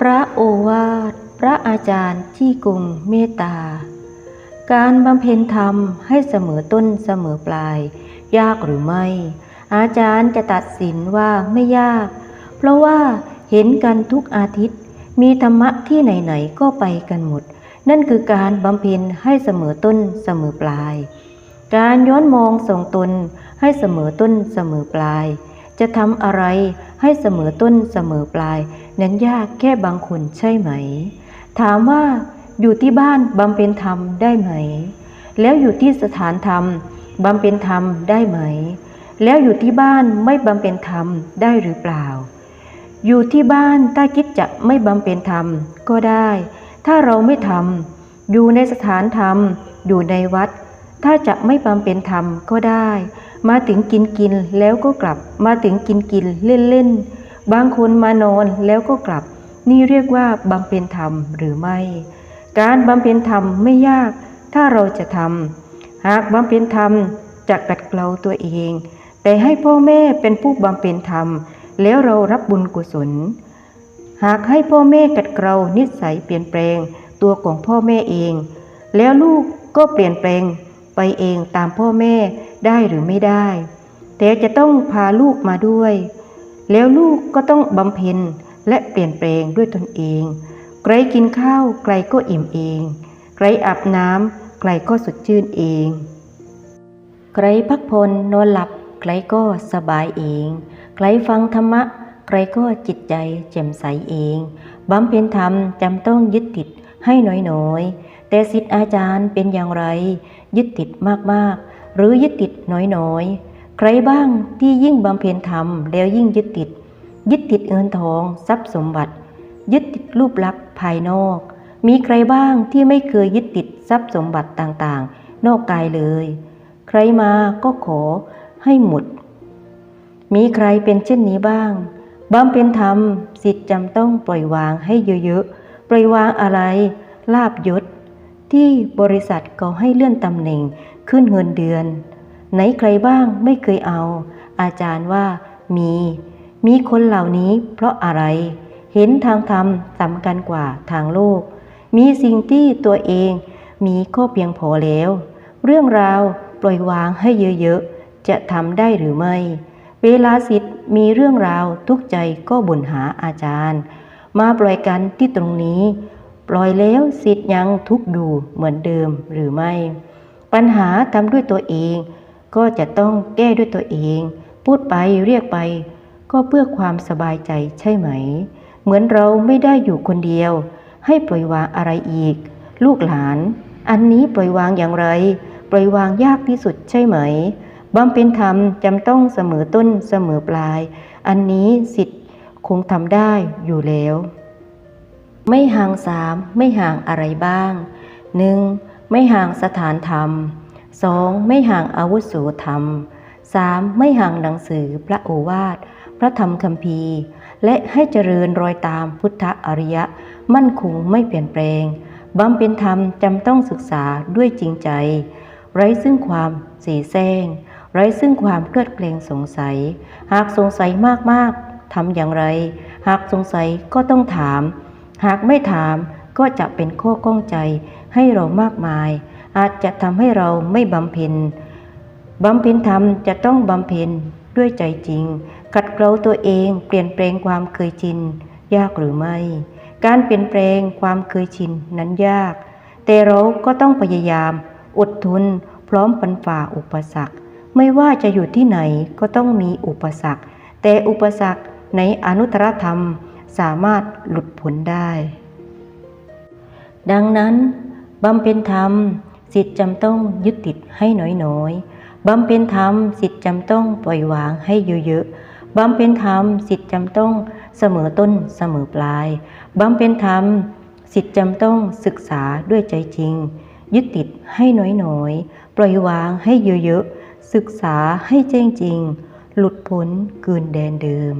พระโอวาท พระอาจารย์ที่กรุงเมตตา การบำเพ็ญธรรมให้เสมอต้นเสมอปลาย ยากหรือไม่ อาจารย์จะตัดสินว่าไม่ยาก เพราะว่าเห็นกันทุกอาทิตย์ มีธรรมะที่ไหนๆก็ไปกันหมด นั่นคือการบำเพ็ญให้เสมอต้นเสมอปลาย การย้อนมองส่งตนให้เสมอต้นเสมอปลาย จะทำอะไรให้เสมอต้นเสมอปลาย นั้นยากแค่บางคนใช่ไหม ถามว่าอยู่ที่บ้านบำเพ็ญธรรมได้ไหม แล้วอยู่ที่สถานธรรมบำเพ็ญธรรมได้ไหม แล้วอยู่ที่บ้านไม่บำเพ็ญธรรมได้หรือเปล่า อยู่ที่บ้านถ้าคิดจะไม่บำเพ็ญธรรมก็ได้ ถ้าเราไม่ทำอยู่ในสถานธรรมอยู่ในวัด ถ้าจะไม่บำเพ็ญธรรมก็ได้ มาถึงกินกินแล้วก็กลับมาถึงกินกินเล่นเล่น บางคนมานอนแล้วก็กลับ นี่เรียกว่าบำเพ็ญธรรมหรือไม่ การบำเพ็ญธรรมไม่ยาก ถ้าเราจะทำหากบำเพ็ญธรรมจะกัดเกลาตัวเอง แต่ให้พ่อแม่เป็นผู้บำเพ็ญธรรม แล้วเรารับบุญกุศล หากให้พ่อแม่กัดเกลานิสัยเปลี่ยนแปลงตัวของพ่อแม่เอง แล้วลูกก็เปลี่ยนแปลงไปเองตามพ่อแม่ได้หรือไม่ได้ แต่จะต้องพาลูกมาด้วย แล้วลูกก็ต้องบำเพ็ญและเปลี่ยนแปลงด้วยตนเองใครกินข้าวใครก็อิ่มเองใครอาบน้ำใครก็สดชื่นเองใครพักผ่อนนอนหลับใครก็สบายเองใครฟังธรรมะใครก็จิตใจแจ่มใสเองบำเพ็ญธรรมจำต้องยึดติดให้น้อยๆ แต่สิทธิอาจารย์เป็นอย่างไร ยึดติดมากๆ หรือยึดติดน้อยๆ ใครบ้างที่ยิ่งบำเพ็ญธรรมแล้วยิ่งยึดติด ยึดติดเงินทองทรัพย์สมบัติ ยึดติดรูปลักษณ์ภายนอก มีใครบ้างที่ไม่เคยยึดติดทรัพย์สมบัติต่างๆ นอกกายเลย ใครมาก็ขอให้หมด มีใครเป็นเช่นนี้บ้างบำเพ็ญธรรมสิทธิ์จำต้องปล่อยวางให้เยอะๆ ปล่อยวางอะไร ลาบยศ ที่บริษัทก็ให้เลื่อนตำแหน่งขึ้นเงินเดือน ไหนใครบ้างไม่เคยเอา อาจารย์ว่ามี มีคนเหล่านี้เพราะอะไร เห็นทางธรรมสำคัญกว่าทางโลก มีสิ่งที่ตัวเองมีก็เพียงพอแล้ว เรื่องราวปล่อยวางให้เยอะๆ จะทำได้หรือไม่ เวลาสิทธิ์มีเรื่องราวทุกใจก็บ่นหาอาจารย์ มาปล่อยกันที่ตรงนี้ ปล่อยแล้วสิทธิ์ยังทุกอยู่เหมือนเดิมหรือไม่ ปัญหาทำด้วยตัวเอง ก็จะต้องแก้ด้วยตัวเอง พูดไปเรียกไป ก็เพื่อความสบายใจใช่ไหม เหมือนเราไม่ได้อยู่คนเดียว ให้ปล่อยวางอะไรอีก ลูกหลาน อันนี้ปล่อยวางอย่างไร ปล่อยวางยากที่สุดใช่ไหมบำเพ็ญธรรมจำต้องเสมอต้นเสมอปลาย อันนี้สิทธิ์คงทำได้อยู่แล้ว ไม่ห่างสามไม่ห่างอะไรบ้างหนึ่งไม่ห่างสถานธรรม สองไม่ห่างอาวุโสธรรมสามไม่ห่างหนังสือพระโอวาท พระธรรมคัมภีร์ และให้เจริญรอยตามพุทธอริยะ มั่นคงไม่เปลี่ยนแปลงบำเพ็ญธรรมจำต้องศึกษาด้วยจริงใจ ไร้ซึ่งความเสียแซงไร้ซึ่งความเคลือบเกรงสงสัย หากสงสัยมากๆทำอย่างไร หากสงสัยก็ต้องถาม หากไม่ถามก็จะเป็นข้อข้องใจให้เรามากมาย อาจจะทำให้เราไม่บำเพ็ญบำเพ็ญธรรมจะต้องบำเพ็ญด้วยใจจริงขัดเกลาตัวเองเปลี่ยนแปลงความเคยชิน ยากหรือไม่ การเปลี่ยนแปลงความเคยชินนั้นยาก แต่เราก็ต้องพยายาม อดทนพร้อมปันฝ่าอุปสรรค ไม่ว่าจะอยู่ที่ไหนก็ต้องมีอุปสรรค แต่อุปสรรคในอนุตตรธรรมสามารถหลุดพ้นได้ ดังนั้นบำเพ็ญธรรม สิทธิ์จำต้องยึดติดให้น้อยๆบำเพ็ญธรรมสิทธิ์จำต้องปล่อยวางให้เยอะๆบำเพ็ญธรรมสิทธิ์จำต้องเสมอต้นเสมอปลายบำเพ็ญธรรมสิทธิ์จำต้องศึกษาด้วยใจจริง ยึดติดให้น้อยๆปล่อยวางให้เยอะๆศึกษาให้แจ้งจริง หลุดพ้นเกินแดนเดิม